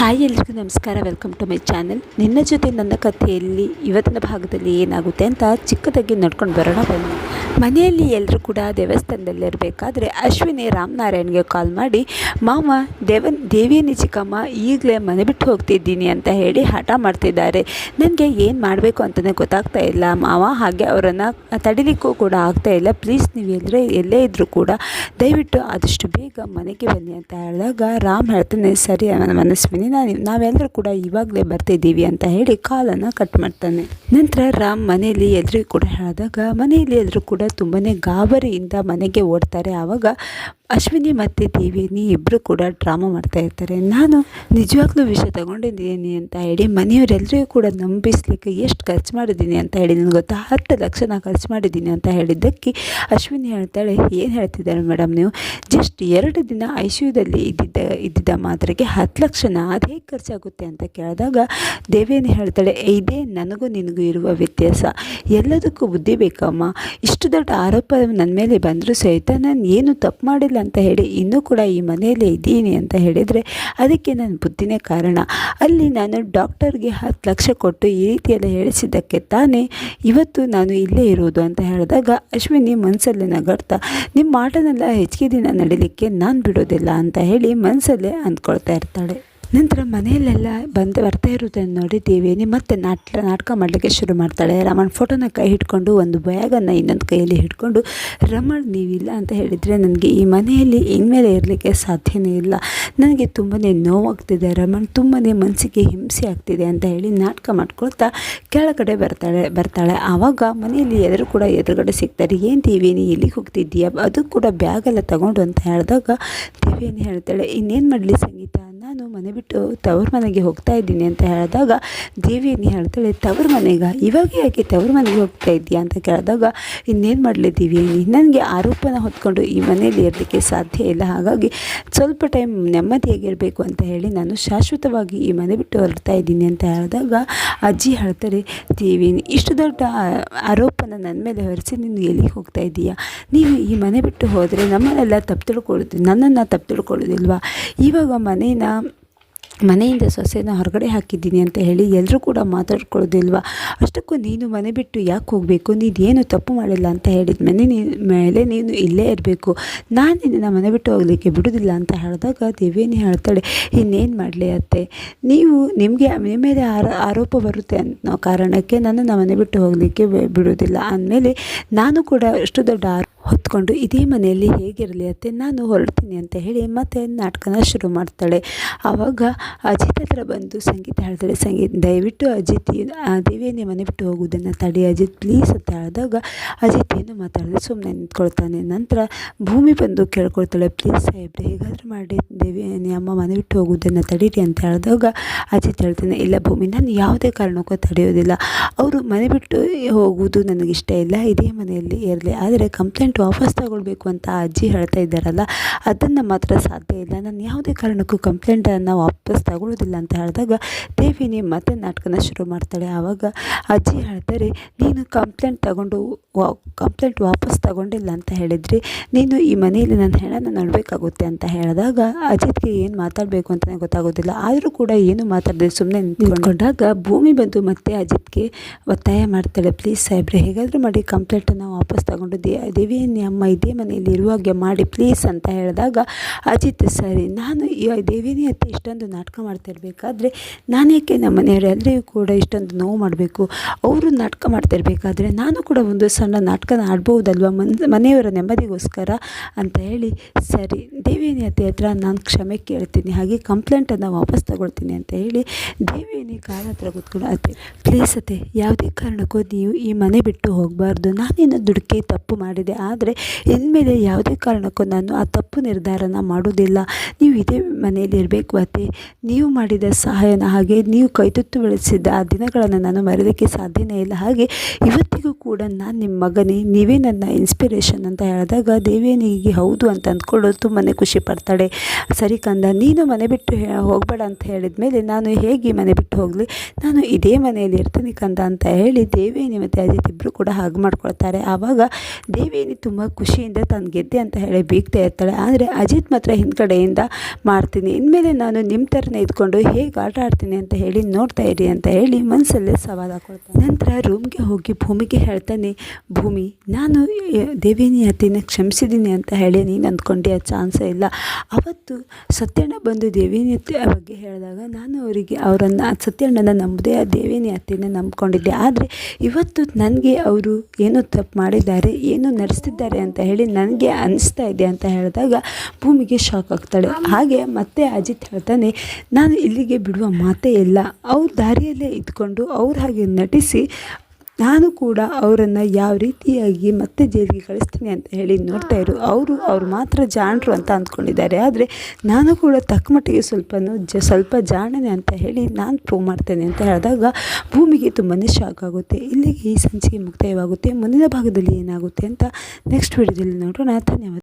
Hi, ಎಲ್ರಿಗೂ ನಮಸ್ಕಾರ. Welcome to my channel ನಿನ್ನ ಜೊತೆ ನನ್ನ ಕಥೆಯಲ್ಲಿ ಇವತ್ತಿನ ಭಾಗದಲ್ಲಿ ಏನಾಗುತ್ತೆ ಅಂತ ಚಿಕ್ಕದಾಗಿ ನಡ್ಕೊಂಡು ಬರೋಣ ಬನ್ನಿ. ಮನೆಯಲ್ಲಿ ಎಲ್ಲರೂ ಕೂಡ ದೇವಸ್ಥಾನದಲ್ಲಿರಬೇಕಾದ್ರೆ ಅಶ್ವಿನಿ ರಾಮನಾರಾಯಣ್ಗೆ ಕಾಲ್ ಮಾಡಿ ಮಾಮ ದೇವನ್ ದೇವಿಯನಿ ಚಿಕ್ಕಮ್ಮ, ಈಗಲೇ ಮನೆ ಬಿಟ್ಟು ಹೋಗ್ತಿದ್ದೀನಿ ಅಂತ ಹೇಳಿ ಹಠ ಮಾಡ್ತಿದ್ದಾರೆ. ನನಗೆ ಏನು ಮಾಡಬೇಕು ಅಂತಲೇ ಗೊತ್ತಾಗ್ತಾ ಇಲ್ಲ. ಮಾವ ಹಾಗೆ ಅವರನ್ನು ತಡಿಲಿಕ್ಕೂ ಕೂಡ ಆಗ್ತಾ ಇಲ್ಲ. ಪ್ಲೀಸ್ ನೀವು ಎಲ್ಲರೇ ಎಲ್ಲೇ ಇದ್ದರೂ ಕೂಡ ದಯವಿಟ್ಟು ಆದಷ್ಟು ಬೇಗ ಮನೆಗೆ ಬನ್ನಿ ಅಂತ ಹೇಳಿದಾಗ ರಾಮ್ ಹೇಳ್ತಾನೆ, ಸರಿ ಮನಸ್ವಿನಿ ನಾನು ನಾವೆಲ್ಲರೂ ಕೂಡ ಇವಾಗಲೇ ಬರ್ತಿದ್ದೀವಿ ಅಂತ ಹೇಳಿ ಕಾಲನ್ನು ಕಟ್ ಮಾಡ್ತಾನೆ. ನಂತರ ರಾಮ್ ಮನೆಯಲ್ಲಿ ಎಲ್ಲರಿಗೂ ಕೂಡ ಹೇಳಿದಾಗ, ಮನೆಯಲ್ಲಿ ಎಲ್ಲರೂ ಕೂಡ ತುಂಬಾ ಗಾಬರಿಯಿಂದ ಮನೆಗೆ ಓಡ್ತಾರೆ. ಆವಾಗ ಅಶ್ವಿನಿ ಮತ್ತು ದೇವಿನಿ ಇಬ್ಬರು ಕೂಡ ಡ್ರಾಮಾ ಮಾಡ್ತಾ ಇರ್ತಾರೆ. ನಾನು ನಿಜವಾಗ್ಲೂ ವಿಷಯ ತಗೊಂಡಿದ್ದೀನಿ ಅಂತ ಹೇಳಿ ಮನೆಯವರೆಲ್ಲರಿಗೂ ಕೂಡ ನಂಬಿಸ್ಲಿಕ್ಕೆ ಎಷ್ಟು ಖರ್ಚು ಮಾಡಿದ್ದೀನಿ ಅಂತ ಹೇಳಿ ನನಗೆ ಗೊತ್ತಾ? ಹತ್ತು ಲಕ್ಷ ನಾನು ಖರ್ಚು ಮಾಡಿದ್ದೀನಿ ಅಂತ ಹೇಳಿದ್ದಕ್ಕೆ ಅಶ್ವಿನಿ ಹೇಳ್ತಾಳೆ, ಏನು ಹೇಳ್ತಿದ್ದಾರೆ ಮೇಡಮ್ ನೀವು? ಜಸ್ಟ್ ಎರಡು ದಿನ ಐ ಸಿ ಯುದಲ್ಲಿ ಇದ್ದಿದ್ದ ಇದ್ದಿದ್ದ ಮಾತ್ರೆಗೆ ಹತ್ತು ಲಕ್ಷನ ಅದು ಹೇಗೆ ಖರ್ಚಾಗುತ್ತೆ ಅಂತ ಕೇಳಿದಾಗ ದೇವೇನಿ ಹೇಳ್ತಾಳೆ, ಇದೇ ನನಗೂ ನಿನಗೂ ಇರುವ ವ್ಯತ್ಯಾಸ. ಎಲ್ಲದಕ್ಕೂ ಬುದ್ಧಿ ಬೇಕಮ್ಮ. ಇಷ್ಟು ದೊಡ್ಡ ಆರೋಪ ನನ್ನ ಮೇಲೆ ಬಂದರೂ ಸಹಿತ ನಾನು ಏನು ತಪ್ಪು ಮಾಡಿಲ್ಲ ಅಂತ ಹೇಳಿ ಇನ್ನೂ ಕೂಡ ಈ ಮನೆಯಲ್ಲೇ ಇದ್ದೀನಿ ಅಂತ ಹೇಳಿದರೆ ಅದಕ್ಕೆ ನನ್ನ ಬುದ್ಧಿನೇ ಕಾರಣ. ಅಲ್ಲಿ ನಾನು ಡಾಕ್ಟರ್ಗೆ ಹತ್ತು ಲಕ್ಷ ಕೊಟ್ಟು ಈ ರೀತಿಯೆಲ್ಲ ಹೇಳಿಸಿದ್ದಕ್ಕೆ ತಾನೇ ಇವತ್ತು ನಾನು ಇಲ್ಲೇ ಇರೋದು ಅಂತ ಹೇಳಿದಾಗ ಅಶ್ವಿನಿ ಮನಸ್ಸಲ್ಲೇ ನಗಡ್ತಾ, ನಿಮ್ಮ ಆಟನೆಲ್ಲ ಹೆಚ್ಚಿಗೆ ದಿನ ನಡೀಲಿಕ್ಕೆ ನಾನು ಬಿಡೋದಿಲ್ಲ ಅಂತ ಹೇಳಿ ಮನಸ್ಸಲ್ಲೇ ಅಂದ್ಕೊಳ್ತಾ ಇರ್ತಾಳೆ. ನಂತರ ಮನೆಯಲ್ಲೆಲ್ಲ ಬಂದು ಬರ್ತಾ ಇರೋದನ್ನು ನೋಡಿ ದೇವೇನಿ ಮತ್ತೆ ನಾಟ, ನಾಟಕ ಮಾಡಲಿಕ್ಕೆ ಶುರು ಮಾಡ್ತಾಳೆ. ರಮಣ್ ಫೋಟೋನ ಕೈ ಹಿಡ್ಕೊಂಡು ಒಂದು ಬ್ಯಾಗನ್ನು ಇನ್ನೊಂದು ಕೈಯಲ್ಲಿ ಹಿಡ್ಕೊಂಡು, ರಮಣ್, ನೀವಿಲ್ಲ ಅಂತ ಹೇಳಿದರೆ ನನಗೆ ಈ ಮನೆಯಲ್ಲಿ ಇನ್ಮೇಲೆ ಇರಲಿಕ್ಕೆ ಸಾಧ್ಯನೇ ಇಲ್ಲ. ನನಗೆ ತುಂಬಾ ನೋವಾಗ್ತಿದೆ ರಮಣ್ ತುಂಬಾ ಮನಸ್ಸಿಗೆ ಹಿಂಸೆ ಆಗ್ತಿದೆ ಅಂತ ಹೇಳಿ ನಾಟಕ ಮಾಡ್ಕೊಳ್ತಾ ಕೆಳಗಡೆ ಬರ್ತಾಳೆ ಬರ್ತಾಳೆ. ಆವಾಗ ಮನೆಯಲ್ಲಿ ಎದುರು ಕೂಡ ಎದುರುಗಡೆ ಸಿಗ್ತಾರೆ. ಏನು ದೇವೇನಿ ಎಲ್ಲಿಗೆ ಹೋಗ್ತಿದ್ದೀಯಾ? ಅದು ಕೂಡ ಬ್ಯಾಗೆಲ್ಲ ತಗೊಂಡು ಅಂತ ಹೇಳಿದಾಗ ದೇವೇನಿ ಹೇಳ್ತಾಳೆ, ಇನ್ನೇನು ಮಾಡಲಿ ಸಂಗೀತ? ನಾನು ಮನೆ ಬಿಟ್ಟು ತವ್ರ ಮನೆಗೆ ಹೋಗ್ತಾ ಇದ್ದೀನಿ ಅಂತ ಹೇಳಿದಾಗ ದೇವಿಯನ್ನು ಹೇಳ್ತಾಳೆ ತವ್ರ ಮನೆಗ? ಇವಾಗ ಯಾಕೆ ತವ್ರ ಮನೆಗೆ ಹೋಗ್ತಾ ಇದ್ದೀಯಾ? ಅಂತ ಕೇಳಿದಾಗ, ಇನ್ನೇನು ಮಾಡಲಿ ದೇವಿಯನ್ನು ನನಗೆ ಆರೋಪನ ಹೊತ್ಕೊಂಡು ಈ ಮನೆಯಲ್ಲಿ ಇರಲಿಕ್ಕೆ ಸಾಧ್ಯ ಇಲ್ಲ. ಹಾಗಾಗಿ ಸ್ವಲ್ಪ ಟೈಮ್ ನೆಮ್ಮದಿಯಾಗಿರಬೇಕು ಅಂತ ಹೇಳಿ ನಾನು ಶಾಶ್ವತವಾಗಿ ಈ ಮನೆ ಬಿಟ್ಟು ಹೊರಡ್ತಾ ಇದ್ದೀನಿ ಅಂತ ಹೇಳಿದಾಗ, ಅಜ್ಜಿ ಹೇಳ್ತಾರೆ ದೇವಿನಿ ಇಷ್ಟು ದೊಡ್ಡ ಆರೋಪನ ನನ್ನ ಮೇಲೆ ಹೊರಿಸಿ ನೀನು ಎಲ್ಲಿಗೆ ಹೋಗ್ತಾ ಇದ್ದೀಯಾ? ನೀವು ಈ ಮನೆ ಬಿಟ್ಟು ಹೋದರೆ ನಮ್ಮನ್ನೆಲ್ಲ ತಪ್ಪು ತಿಳ್ಕೊಳ್ಳೋದು ನನ್ನನ್ನು ತಪ್ಪು ತಿಳ್ಕೊಳ್ಳೋದಿಲ್ವಾ? ಇವಾಗ ಮನೇನ ಮನೆಯಿಂದ ಸೊಸೆನ ಹೊರಗಡೆ ಹಾಕಿದ್ದೀನಿ ಅಂತ ಹೇಳಿ ಎಲ್ಲರೂ ಕೂಡ ಮಾತಾಡ್ಕೊಳ್ಳೋದಿಲ್ವಾ? ಅಷ್ಟಕ್ಕೂ ನೀನು ಮನೆ ಬಿಟ್ಟು ಯಾಕೆ ಹೋಗಬೇಕು? ನೀನು ಏನು ತಪ್ಪು ಮಾಡಿಲ್ಲ ಅಂತ ಹೇಳಿದ ಮನೆ ಮೇಲೆ ನೀನು ಇಲ್ಲೇ ಇರಬೇಕು. ನಾನು ನಿನ್ನ ಮನೆ ಬಿಟ್ಟು ಹೋಗಲಿಕ್ಕೆ ಬಿಡೋದಿಲ್ಲ ಅಂತ ಹೇಳಿದಾಗ ದೇವೇನಿ ಹೇಳ್ತಾಳೆ, ಇನ್ನೇನು ಮಾಡಲಿ ಅತ್ತೆ? ನೀವು ನಿಮಗೆ ನಿಮ್ಮ ಮೇಲೆ ಆರ, ಆರೋಪ ಬರುತ್ತೆ ಅನ್ನೋ ಕಾರಣಕ್ಕೆ ನನ್ನನ್ನು ಮನೆ ಬಿಟ್ಟು ಹೋಗಲಿಕ್ಕೆ ಬಿಡೋದಿಲ್ಲ. ಅಂದಮೇಲೆ ನಾನು ಕೂಡ ಅಷ್ಟು ದೊಡ್ಡ ಆರೋಪ ಹೊತ್ಕೊಂಡು ಇದೇ ಮನೆಯಲ್ಲಿ ಹೇಗಿರಲಿ ಅತ್ತೆ, ನಾನು ಹೊರಡ್ತೀನಿ ಅಂತ ಹೇಳಿ ಮತ್ತೆ ನಾಟಕನ ಶುರು ಮಾಡ್ತಾಳೆ. ಆವಾಗ ಅಜಿತ್ ಹತ್ರ ಬಂದು ಸಂಗೀತ ಹೇಳ್ತಾಳೆ. ಸಂಗೀತ, ದಯವಿಟ್ಟು ಅಜಿತ್ ದೇವಿಯನ್ನೇ ಮನೆ ಬಿಟ್ಟು ಹೋಗುವುದನ್ನು ತಡಿ ಅಜಿತ್ ಪ್ಲೀಸ್ ಅಂತ ಹೇಳಿದಾಗ ಅಜಿತ್ ಏನು ಮಾತಾಡಿದ್ರೆ ಸುಮ್ಮನೆ ನಿಂತ್ಕೊಳ್ತಾನೆ. ನಂತರ ಭೂಮಿ ಬಂದು ಕೇಳ್ಕೊಳ್ತಾಳೆ. ಪ್ಲೀಸ್ ಸಾಹೇಬ್ರೆ, ಹೇಗಾದರೂ ಮಾಡಿ ದೇವಿಯನ್ನೇ ಅಮ್ಮ ಮನೆ ಬಿಟ್ಟು ಹೋಗುವುದನ್ನು ತಡೀರಿ ಅಂತ ಹೇಳಿದಾಗ ಅಜಿತ್ ಹೇಳ್ತಾನೆ, ಇಲ್ಲ ಭೂಮಿ, ನಾನು ಯಾವುದೇ ಕಾರಣಕ್ಕೂ ತಡೆಯೋದಿಲ್ಲ. ಅವರು ಮನೆ ಬಿಟ್ಟು ಹೋಗುವುದು ನನಗಿಷ್ಟ ಇಲ್ಲ. ಇದೇ ಮನೆಯಲ್ಲಿ ಇರಲಿ. ಆದರೆ ಕಂಪ್ಲೇಂಟ್ ವಾಪಸ್ ತಗೊಳ್ಬೇಕು ಅಂತ ಅಜ್ಜಿ ಹೇಳ್ತಾ ಇದ್ದಾರಲ್ಲ ಅದನ್ನು ಮಾತ್ರ ಸಾಧ್ಯ ಇಲ್ಲ. ನಾನು ಯಾವುದೇ ಕಾರಣಕ್ಕೂ ಕಂಪ್ಲೇಂಟನ್ನು ವಾಪಸ್ ತಗೊಳ್ಳೋದಿಲ್ಲ ಅಂತ ಹೇಳಿದಾಗ ದೇವಿನಿ ಮತ್ತೆ ನಾಟಕನ ಶುರು ಮಾಡ್ತಾಳೆ. ಆವಾಗ ಅಜ್ಜಿ ಹೇಳ್ತಾರೆ ನೀನು ಕಂಪ್ಲೇಂಟ್ ತಗೊಂಡು ವಾ ಕಂಪ್ಲೇಂಟ್ ವಾಪಸ್ ತಗೊಂಡಿಲ್ಲ ಅಂತ ಹೇಳಿದ್ರಿ ನೀನು ಈ ಮನೆಯಲ್ಲಿ ನನ್ನ ಹೆಣನ ನೋಡಬೇಕಾಗುತ್ತೆ ಅಂತ ಹೇಳಿದಾಗ ಅಜಿತ್ಗೆ ಏನು ಮಾತಾಡಬೇಕು ಅಂತಲೇ ಗೊತ್ತಾಗೋದಿಲ್ಲ. ಆದರೂ ಕೂಡ ಏನು ಮಾತಾಡದೆ ಸುಮ್ಮನೆ ನಿಂತ್ಕೊಂಡಾಗ ಭೂಮಿ ಬಂದು ಮತ್ತೆ ಅಜಿತ್ಗೆ ಒತ್ತಾಯ ಮಾಡ್ತಾಳೆ. ಪ್ಲೀಸ್ ಸಾಹೇಬ್ರೆ ಹೇಗಾದರೂ ಮಾಡಿ ಕಂಪ್ಲೇಂಟನ್ನು ವಾಪಸ್ ತಗೊಂಡು ದೇ ದೇವಿಯನ್ನೇ ಅಮ್ಮ ಇದೇ ಮನೆಯಲ್ಲಿ ಇರುವಾಗೆ ಮಾಡಿ ಪ್ಲೀಸ್ ಅಂತ ಹೇಳಿದಾಗ, ಅಜಿತ್ ಸರಿ, ನಾನು ದೇವಿನಿ ಅತ್ತೆ ಇಷ್ಟೊಂದು ನಾಟಕ ಮಾಡ್ತಿರ್ಬೇಕಾದ್ರೆ ನಾನೇಕೆ ನಮ್ಮ ಮನೆಯವರೆಲ್ಲರಿಗೂ ಕೂಡ ಇಷ್ಟೊಂದು ನೋವು ಮಾಡಬೇಕು? ಅವರು ನಾಟಕ ಮಾಡ್ತಿರ್ಬೇಕಾದ್ರೆ ನಾನು ಕೂಡ ಒಂದು ಸಣ್ಣ ನಾಟಕನ ಆಡ್ಬೋದಲ್ವ? ಮನ್, ಮನೆಯವರ ನೆಮ್ಮದಿಗೋಸ್ಕರ ಅಂತ ಹೇಳಿ, ಸರಿ, ದೇವಿನಿ ಅತ್ತೆ ಹತ್ರ ನಾನು ಕ್ಷಮೆ ಕೇಳ್ತೀನಿ, ಹಾಗೆ ಕಂಪ್ಲೇಂಟನ್ನು ವಾಪಸ್ ತಗೊಳ್ತೀನಿ ಅಂತ ಹೇಳಿ ದೇವಿನಿ ಕಾಲ ಹತ್ರ ಕೂತ್ಕೊಂಡು ಅತ್ತೆ. ಪ್ಲೀಸ್ ಅತ್ತೆ, ಯಾವುದೇ ಕಾರಣಕ್ಕೂ ನೀವು ಈ ಮನೆ ಬಿಟ್ಟು ಹೋಗಬಾರ್ದು. ನಾನೇನು ದುಡುಕಿ ತಪ್ಪು ಮಾಡಿದೆ ಆದರೆ ಇನ್ಮೇಲೆ ಯಾವುದೇ ಕಾರಣಕ್ಕೂ ನಾನು ಆ ತಪ್ಪು ನಿರ್ಧಾರನ ಮಾಡೋದಿಲ್ಲ ನೀವು ಇದೇ ಮನೆಯಲ್ಲಿ ಇರಬೇಕು ಅತ್ತೆ. ನೀವು ಮಾಡಿದ ಸಹಾಯನ ಹಾಗೆ ನೀವು ಕೈತುತ್ತು ಬೆಳೆಸಿದ್ದ ಆ ದಿನಗಳನ್ನು ನಾನು ಮರೆಯೋದಕ್ಕೆ ಸಾಧ್ಯನೇ ಇಲ್ಲ. ಹಾಗೆ ಇವತ್ತಿಗೂ ಕೂಡ ನಾನು ನಿಮ್ಮ ಮಗನೇ, ನೀವೇ ನನ್ನ ಇನ್ಸ್ಪಿರೇಷನ್ ಅಂತ ಹೇಳಿದಾಗ ದೇವೇನಿಗೆ ಹೌದು ಅಂತ ಅಂದ್ಕೊಂಡು ತುಂಬಾ ಖುಷಿ ಪಡ್ತಾಳೆ. ಸರಿ ಕಂದ, ನೀನು ಮನೆ ಬಿಟ್ಟು ಹೋಗಬೇಡ ಅಂತ ಹೇಳಿದ ಮೇಲೆ ನಾನು ಹೇಗೆ ಮನೆ ಬಿಟ್ಟು ಹೋಗಲಿ? ನಾನು ಇದೇ ಮನೆಯಲ್ಲಿ ಇರ್ತೀನಿ ಕಂದ ಅಂತ ಹೇಳಿ ದೇವೇನಿ ಮತ್ತು ಅಜಿತ್ ಇಬ್ಬರು ಕೂಡ ಹಾಗೆ ಮಾಡ್ಕೊಳ್ತಾರೆ. ಆವಾಗ ದೇವೇನಿ ತುಂಬ ಖುಷಿಯಿಂದ ತಾನು ಗೆದ್ದೆ ಅಂತ ಹೇಳಿ ಬೀಗ್ತಾ ಇರ್ತಾಳೆ. ಆದರೆ ಅಜಿತ್ ಮಾತ್ರ ಹಿಂದ್ಗಡೆಯಿಂದ ಮಾಡ್ತೀನಿ. ಇನ್ಮೇಲೆ ನಾನು ನಿಮ್ಮ ಥರನೇ ಇದ್ಕೊಂಡು ಹೇಗೆ ಆಟ ಆಡ್ತೀನಿ ಅಂತ ಹೇಳಿ ನೋಡ್ತಾ ಇರಿ ಅಂತ ಹೇಳಿ ಮನಸ್ಸಲ್ಲೇ ಸವಾಲು ಹಾಕೊಳ್ತಾನೆ ನಂತರ ರೂಮ್ಗೆ ಹೋಗಿ ಭೂಮಿಗೆ ಹೇಳ್ತಾನೆ, ಭೂಮಿ, ನಾನು ದೇವಿನಿ ಅತ್ತಿನ ಕ್ಷಮಿಸಿದ್ದೀನಿ ಅಂತ ಹೇಳಿ ನೀನು ಅಂದ್ಕೊಂಡೆ ಆ ಚಾನ್ಸೇ ಇಲ್ಲ. ಅವತ್ತು ಸತ್ಯಣ್ಣ ಬಂದು ದೇವಿನಿ ಅತ್ತೆ ಬಗ್ಗೆ ಹೇಳಿದಾಗ ನಾನು ಅವರಿಗೆ ಅವರನ್ನು, ಸತ್ಯಣ್ಣನ ನಂಬದೆ ಆ ದೇವಿನಿ ಅತ್ತೆನ ನಂಬ್ಕೊಂಡಿದ್ದೆ. ಆದರೆ ಇವತ್ತು ನನಗೆ ಅವರು ಏನೋ ತಪ್ಪು ಮಾಡಿದ್ದಾರೆ, ಏನೋ ನಡೆಸ್ತಿದ್ದಾರೆ ಅಂತ ಹೇಳಿ ನನಗೆ ಅನಿಸ್ತಾ ಇದೆ ಅಂತ ಹೇಳಿದಾಗ ಭೂಮಿಗೆ ಶಾಕ್ ಆಗ್ತಾಳೆ. ಹಾಗೆ ಮತ್ತೆ ಅಜಿತ್ ಹೇಳ್ತಾನೆ, ನಾನು ಇಲ್ಲಿಗೆ ಬಿಡುವ ಮಾತೇ ಇಲ್ಲ. ಅವ್ರ ದಾರಿಯಲ್ಲೇ ಇದ್ಕೊಂಡು ಅವ್ರ ಹಾಗೆ ನಟಿಸಿ ನಾನು ಕೂಡ ಅವರನ್ನು ಯಾವ ರೀತಿಯಾಗಿ ಮತ್ತೆ ಜೈಲಿಗೆ ಕಳಿಸ್ತೀನಿ ಅಂತ ಹೇಳಿ ನೋಡ್ತಾ ಇರು, ಅವರು ಅವರು ಮಾತ್ರ ಜಾಣರು ಅಂತ ಅಂದ್ಕೊಂಡಿದ್ದಾರೆ. ಆದರೆ ನಾನು ಕೂಡ ತಕ್ಕ ಮಟ್ಟಿಗೆ ಸ್ವಲ್ಪನೂ ಜ, ಸ್ವಲ್ಪ ಜಾಣನೆ ಅಂತ ಹೇಳಿ ನಾನು ಪ್ರೂವ್ ಮಾಡ್ತೇನೆ ಅಂತ ಹೇಳಿದಾಗ ಭೂಮಿಗೆ ತುಂಬಾ ಶಾಕ್ ಆಗುತ್ತೆ. ಇಲ್ಲಿಗೆ ಈ ಸಂಚಿಕೆ ಮುಕ್ತಾಯವಾಗುತ್ತೆ. ಮುಂದಿನ ಭಾಗದಲ್ಲಿ ಏನಾಗುತ್ತೆ ಅಂತ ನೆಕ್ಸ್ಟ್ ವಿಡಿಯೋದಲ್ಲಿ ನೋಡೋಣ. ಧನ್ಯವಾದ.